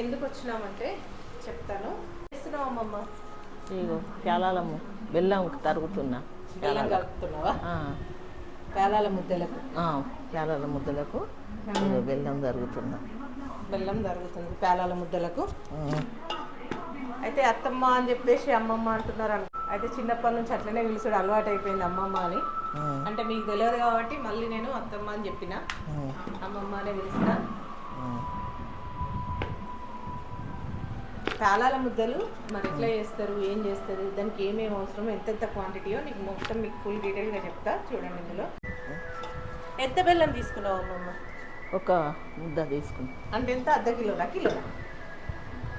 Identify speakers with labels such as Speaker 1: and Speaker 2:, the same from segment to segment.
Speaker 1: ఎందుకు వచ్చినామంటే చెప్తాను. చేస్తున్నావు అమ్మమ్మ?
Speaker 2: ఇగో బెల్లం తరుగుతున్నా
Speaker 1: బెల్లం కలుపుతున్నావా? పేలాల ముద్దలకు.
Speaker 2: పేలాల ముద్దలకు బెల్లం తరుగుతున్నా.
Speaker 1: బెల్లం జరుగుతుంది పేలాల ముద్దలకు. అయితే అత్తమ్మ అని చెప్పేసి అమ్మమ్మ అంటున్నారు అయితే చిన్నప్పటి నుంచి అట్లనే పిలుచుడు అలవాటు అయిపోయింది అమ్మమ్మ అని. అంటే మీకు తెలియదు కాబట్టి మళ్ళీ నేను అత్తమ్మ అని చెప్పిన. అమ్మమ్మ అనే పిలుస్తా. పేలాల ముద్దలు మరి ఎట్లా చేస్తారు ఏం చేస్తారు దానికి ఏమేమి అవసరం ఎంతెంత క్వాంటిటీయో నీకు మొత్తం మీకు ఫుల్ డీటెయిల్గా చెప్తా చూడండి ఇందులో. ఎంత బెల్లం తీసుకున్నావు అమ్మమ్మ
Speaker 2: ఒక ముద్ద తీసుకుని
Speaker 1: అంటే ఎంత? అర్ధ కిలోనా? కిలోనా?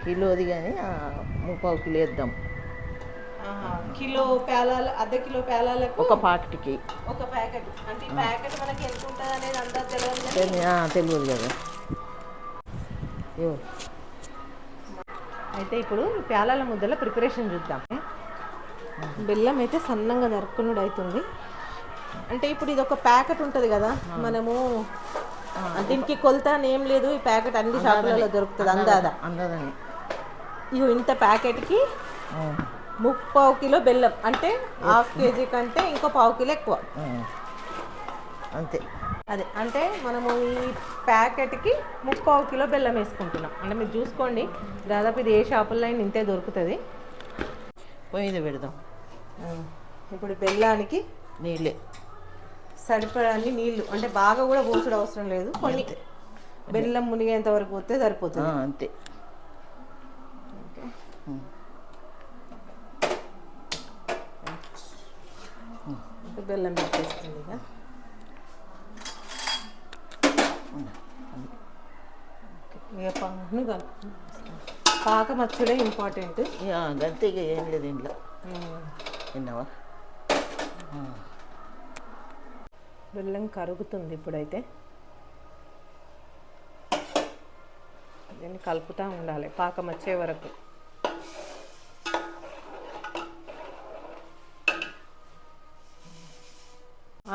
Speaker 2: కిలోది కానీ ముప్పావు కిలో వేద్దాం.
Speaker 1: కిలో పేలాల అర్ధ కిలో పేలాలకు
Speaker 2: ఒక పాకెట్కి
Speaker 1: ఒక ప్యాకెట్. అంటే ఈ ప్యాకెట్ మనకి ఎంత ఉంటుంది అనేది అంతా తెలియదు
Speaker 2: తెలియదు కదా.
Speaker 1: అయితే ఇప్పుడు ఈ పేలాల ముద్దల ప్రిపరేషన్ చూద్దాం. బెల్లం అయితే సన్నంగా నరుక్కునుడు అవుతుంది అంటే ఇప్పుడు ఇది ఒక ప్యాకెట్ ఉంటుంది కదా మనము దీనికి కొలత అని ఏం లేదు ఈ ప్యాకెట్ అన్ని షాపులలో దొరుకుతుంది అందాదా?
Speaker 2: అందదని.
Speaker 1: ఇగో ఇంత ప్యాకెట్కి ముప్పావు కిలో బెల్లం అంటే హాఫ్ కేజీ కంటే ఇంకో పావు కిలో ఎక్కువ.
Speaker 2: అంతే.
Speaker 1: అదే అంటే మనము ఈ ప్యాకెట్కి ముప్పావు కిలో బెల్లం వేసుకుంటున్నాం. అంటే మీరు చూసుకోండి దాదాపు ఇది ఏ షాపుల్లో అయినా ఇంతే దొరుకుతుంది.
Speaker 2: పొయ్యి పెడదాం.
Speaker 1: ఇప్పుడు బెల్లానికి
Speaker 2: నీళ్ళే.
Speaker 1: సరిపడాన్ని నీళ్ళు అంటే బాగా కూడా పోసుడు అవసరం లేదు. కొన్ని బెల్లం మునిగేంత వరకు పోతే సరిపోతుంది.
Speaker 2: అంతే.
Speaker 1: బెల్లం పెట్టేస్తుంది ఇక. ఇక పాకను కలుపు పాకం వచ్చుడే ఇంపార్టెంట్
Speaker 2: గంతే ఇక ఏం లేదు ఇంట్లో. విన్నావా
Speaker 1: బెల్లం కరుగుతుంది ఇప్పుడైతే. దీన్ని కలుపుతూ ఉండాలి పాకం వచ్చే వరకు.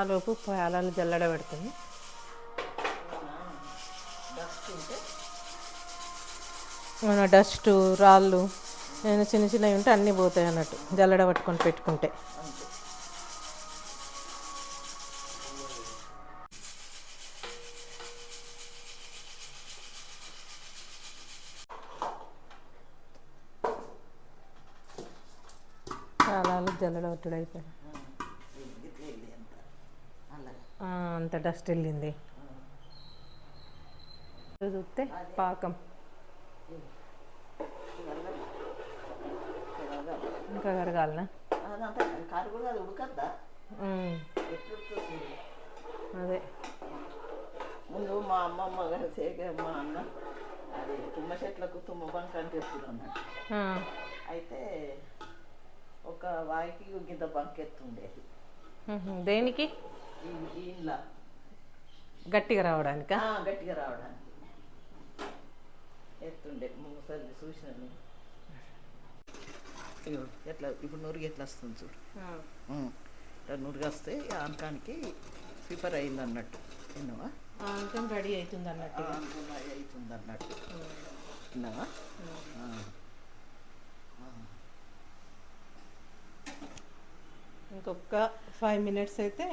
Speaker 1: ఆలోపు పాలాలు జల్లడ పెడుతుంది. మన డస్ట్ రాళ్ళు ఏమైనా చిన్న చిన్నవి ఉంటే అన్నీ పోతాయి అన్నట్టు. జల్లడ పట్టుకొని పెట్టుకుంటే. పాలాలు జల్లడ పట్టుడు అయిపోయింది. అంత డస్ట్ వెళ్ళింది. చూస్తే పాకం. ఇంకా కరగాలనా?
Speaker 2: అదంతా కారు కూడా అది ముందు మా అమ్మమ్మ గారు సేక మా అన్న అది తుమ్మ చెట్లకు తుమ్మ బంక అని అన్నట్టు.
Speaker 1: ఆ,
Speaker 2: అయితే ఒక వాయికి గింత బంక్ ఎత్తుండేది.
Speaker 1: దేనికి?
Speaker 2: ఇంట్లో
Speaker 1: గట్టిగా రావడానికా?
Speaker 2: గట్టిగా రావడానికి. ఎత్తుండే ముసలి చూసిన నేను. ఇగో. ఎట్లా ఇప్పుడు నురుగు ఎట్లా వస్తుంది చూడు. ఇట్లా నురుగు వస్తే ఆనకానికి ప్రిపేర్ అయింది అన్నట్టు. విన్నావా
Speaker 1: అంతం రెడీ అవుతుంది అన్నట్టు
Speaker 2: అనుకున్న అవుతుంది అన్నట్టు. విన్నావా.
Speaker 1: ఇంకొక ఫైవ్ మినిట్స్ అయితే.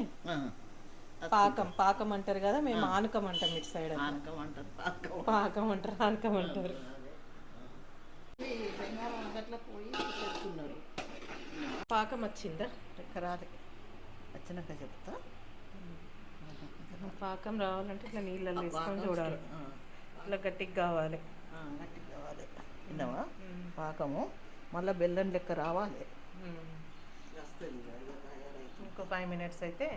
Speaker 1: పాకం పాకం అంటారు కదా మేము ఆనకం అంటాం ఇటు సైడ్
Speaker 2: ఆనకం అంటారు పాకం.
Speaker 1: పాకం అంటారు ఆనకం అంటారు.
Speaker 2: పోయి చెప్తున్నారు
Speaker 1: పాకం వచ్చిందా?
Speaker 2: ఎక్కరాలి వచ్చినాక చెప్తా.
Speaker 1: పాకం రావాలంటే ఇట్లా నీళ్ళల్లో వేసుకొని చూడాలి. ఇట్లా గట్టిగా కావాలి.
Speaker 2: గట్టిగా కావాలి. విన్నావా? పాకము. మళ్ళీ బెల్లం లెక్క రావాలి. ఇంకో
Speaker 1: ఫైవ్ మినిట్స్ అయితే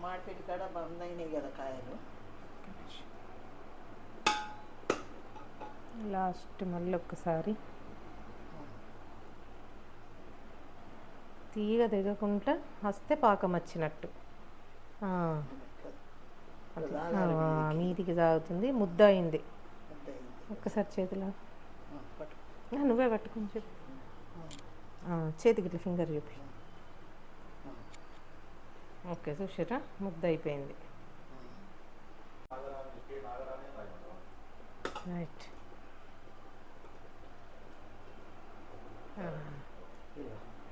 Speaker 2: మామిడిపెట్టి కాడ బంద్ అయినాయి కదా కాయలు.
Speaker 1: లాస్ట్ మళ్ళీ ఒక్కసారి. తీగ దిగకుండా వస్తే పాకం వచ్చినట్టు. ఆ, అట్లా. ఆ, మీదికి సాగుతుంది. ముద్ద అయింది. ఒక్కసారి చేతిలో. నువ్వే పట్టుకొని చెప్పు. చేతికి ఇట్లా ఫింగర్ చూపి ఓకే చూసారా ముద్ద అయిపోయింది. రైట్.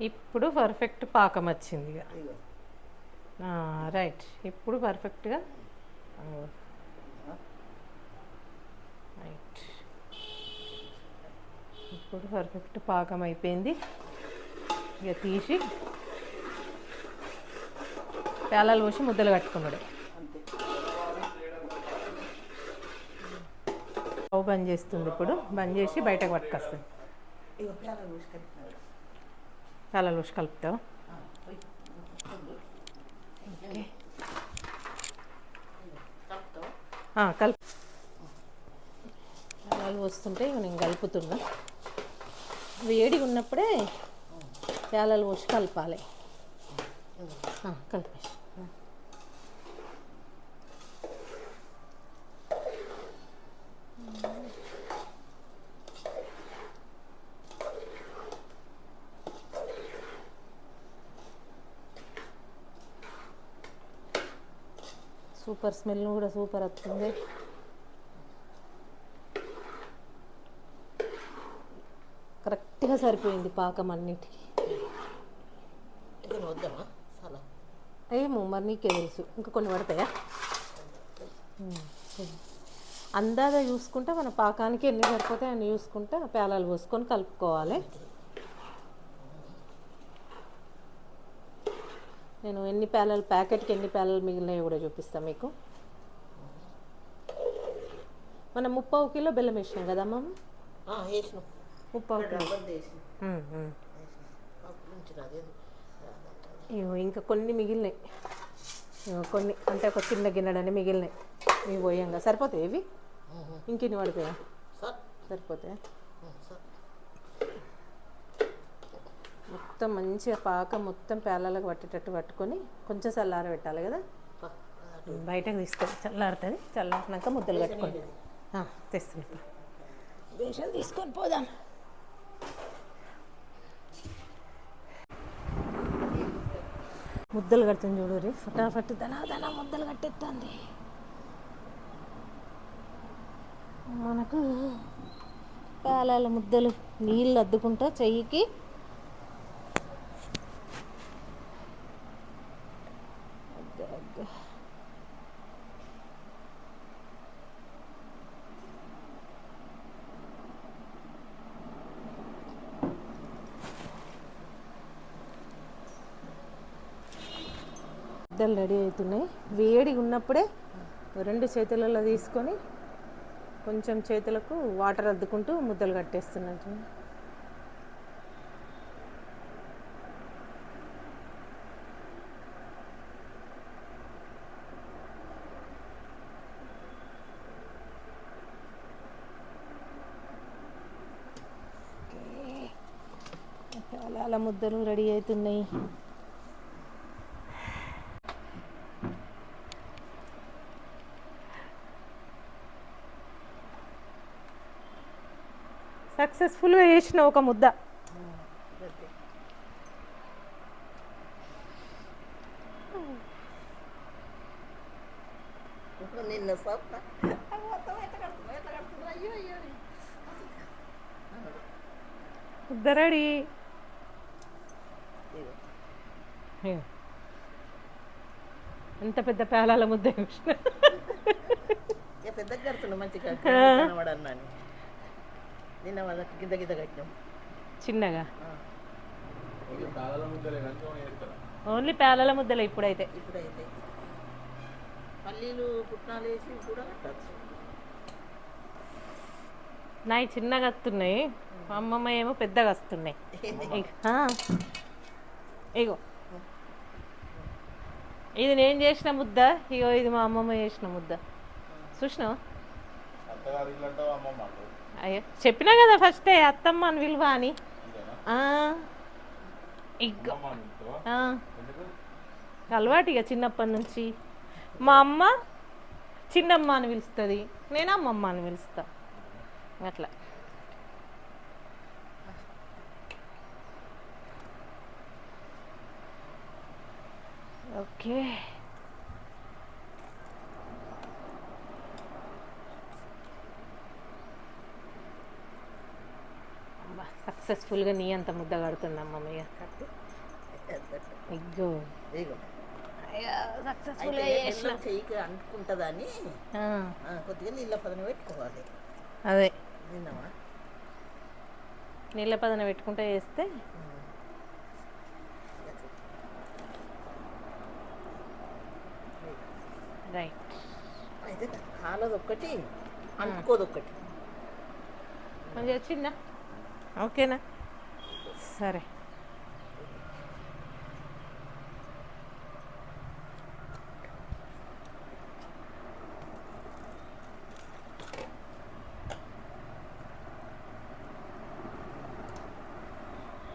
Speaker 1: ఇప్పుడు పర్ఫెక్ట్ పాకం వచ్చింది ఇక. రైట్. ఇప్పుడు పర్ఫెక్ట్గా రైట్. ఇప్పుడు పర్ఫెక్ట్ పాకం అయిపోయింది. ఇక తీసి పేలాలు పోసి ముద్దలు కట్టుకున్నాడు. స్టవ్ బంద్ చేస్తుంది ఇప్పుడు. బంద్ చేసి బయటకు పట్టుకొస్తుంది.
Speaker 2: పేలాలు పోసి
Speaker 1: కలుపుతావు? కలుపు. పేలాలు వస్తుంటే ఇక నేను కలుపుతున్నా. వేడిగా ఉన్నప్పుడే యాలలు పోసి కలపాలి. కలిపేసి సూపర్ స్మెల్ కూడా సూపర్ వస్తుంది. కరెక్ట్గా సరిపోయింది పాకం అన్నిటికీ
Speaker 2: ఇక నువ్వు వద్దామా చాలా
Speaker 1: ఏమో మరి నీకే తెలుసు. ఇంకా కొన్ని పడతాయా. అందాజ చూసుకుంటే మన పాకానికి ఎన్ని సరిపోతాయి అన్ని చూసుకుంటే పేలాలు పోసుకొని కలుపుకోవాలి. నేను ఎన్ని పేలాలు ప్యాకెట్కి ఎన్ని పేలాలు మిగిలినాయో కూడా చూపిస్తాను మీకు. మనం ముప్పావు కిలో బెల్లం వేసినాం కదా
Speaker 2: వేసిన.
Speaker 1: ముప్పావు కిలో. ఇంకా కొన్ని మిగిలినాయి. కొన్ని అంటే ఒక చిన్న గిన్నెడని మిగిలినాయి. ఇవి పోయాంగా. సరిపోతాయి ఇవి? ఇంకెన్ని పడతాయా
Speaker 2: సార్.
Speaker 1: సరిపోతాయా?
Speaker 2: సార్.
Speaker 1: మొత్తం మంచిగా పాక మొత్తం పేలాలకు పట్టేటట్టు పట్టుకొని కొంచెం చల్లార పెట్టాలి కదా? బయటకు తీసుకొని చల్లారుతుంది. చల్లారినాక ముద్దలు కట్టుకోండి. తెస్తున్నా. తీసుకొని పోదాం. ముద్దలు కడుతుంది చూడు రే. ఫటాఫట్ దనా దనా ముద్దలు కట్టేస్తుంది మనకు పేలాల ముద్దలు నీళ్ళు అద్దుకుంటా చెయ్యికి అద్దు, అద్దు. ముద్దలు రెడీ అవుతున్నాయి. వేడిగా ఉన్నప్పుడే రెండు చేతులలో తీసుకొని కొంచెం చేతులకు వాటర్ అద్దుకుంటూ ముద్దలు కట్టేస్తున్నట్టు అలా అలా ముద్దలు రెడీ అవుతున్నాయి. సక్సెస్ఫుల్గా చేసిన ఒక ముద్ద.
Speaker 2: నిన్న
Speaker 1: రెడీ. ఎంత పెద్ద పేలాల ముద్ద
Speaker 2: పెద్దగా కడుతున్నా మంచిగా నిన్న వాళ్ళకి గిద్ద గిద్ద కట్టినాం.
Speaker 1: చిన్నగా. ఓన్లీ పేలాల ముద్దలే ఇప్పుడైతే.
Speaker 2: ఇప్పుడైతే. పల్లీలు పుట్నాలు వేసి కూడా కట్టచ్చు.
Speaker 1: నాయి చిన్నగా వస్తున్నాయి. మా అమ్మమ్మ ఏమో పెద్దగా వస్తున్నాయి. ఇగో ఇది నేను చేసిన ముద్ద ఇగో ఇది మా అమ్మమ్మ చేసిన ముద్ద. చూసినావా? అయ్యో చెప్పినా కదా ఫస్టే అత్తమ్మ అని. విలువ అని అలవాటు ఇక చిన్నప్పటి నుంచి. మా అమ్మ చిన్నమ్మ అని పిలుస్తుంది. నేను అమ్మమ్మ అని పిలుస్తా. అట్లా. ఓకే. సక్సెస్ఫుల్గా నీ అంత ముద్ద కడుతుందమ్మ మమ్మయ్య ఇగ్గో
Speaker 2: ఇగో
Speaker 1: సక్సెస్ఫుల్గా చేసిన.
Speaker 2: చెయ్యికి అంటుకుంటుందని కొద్దిగా నీళ్ళ పదన పెట్టుకోవాలి.
Speaker 1: అదే.
Speaker 2: విన్నావా?
Speaker 1: నీళ్ళ పదన పెట్టుకుంటే చేస్తే? రైట్.
Speaker 2: అయితే కాలది ఒక్కటి అంటుకోదు ఒక్కటి
Speaker 1: మంచిగా వచ్చిందా? ఓకేనా? సరే.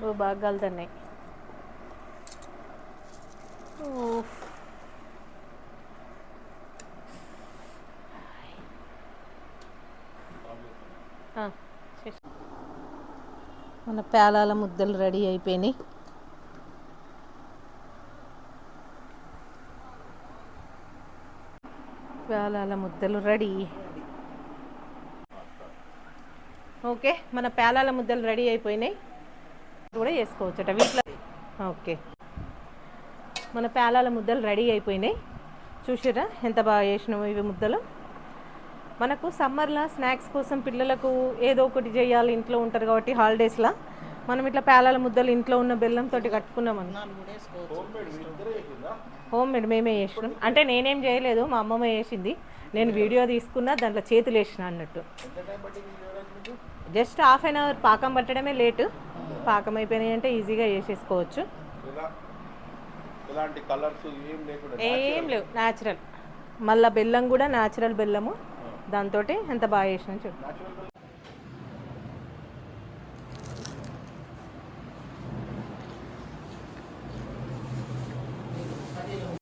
Speaker 1: ఓ బాగా కలుతున్నాయి ఓఫ్. చేసి మన పేలాల ముద్దలు రెడీ అయిపోయినాయి. పేలాల ముద్దలు రెడీ. ఓకే మన పేలాల ముద్దలు రెడీ అయిపోయినాయి. కూడా చేసుకోవచ్చట వీటిలో. ఓకే. మన పేలాల ముద్దలు రెడీ అయిపోయినాయి. చూసారా ఎంత బాగా చేసినాము ఇవి ముద్దలు? మనకు సమ్మర్లో స్నాక్స్ కోసం పిల్లలకు ఏదో ఒకటి చేయాలి ఇంట్లో ఉంటారు కాబట్టి హాలిడేస్లో. మనం ఇట్లా పేలాల ముద్దలు ఇంట్లో ఉన్న బెల్లంతో కట్టుకున్నాం
Speaker 3: హోమ్ మేడ్
Speaker 1: మేమే చేసినాం. అంటే నేనేం చేయలేదు మా అమ్మమ్మ చేసింది. నేను వీడియో తీసుకున్నా దాంట్లో చేతులు వేసిన అన్నట్టు. జస్ట్ హాఫ్ అన్ అవర్ పాకం పట్టడమే లేటు. పాకం అయిపోయినాయి అంటే ఈజీగా చేసేసుకోవచ్చు.
Speaker 3: ఏం
Speaker 1: లేవు న్యాచురల్ మళ్ళీ బెల్లం కూడా న్యాచురల్ బెల్లము. దాంతో ఎంత బాగా చేసిన చూడు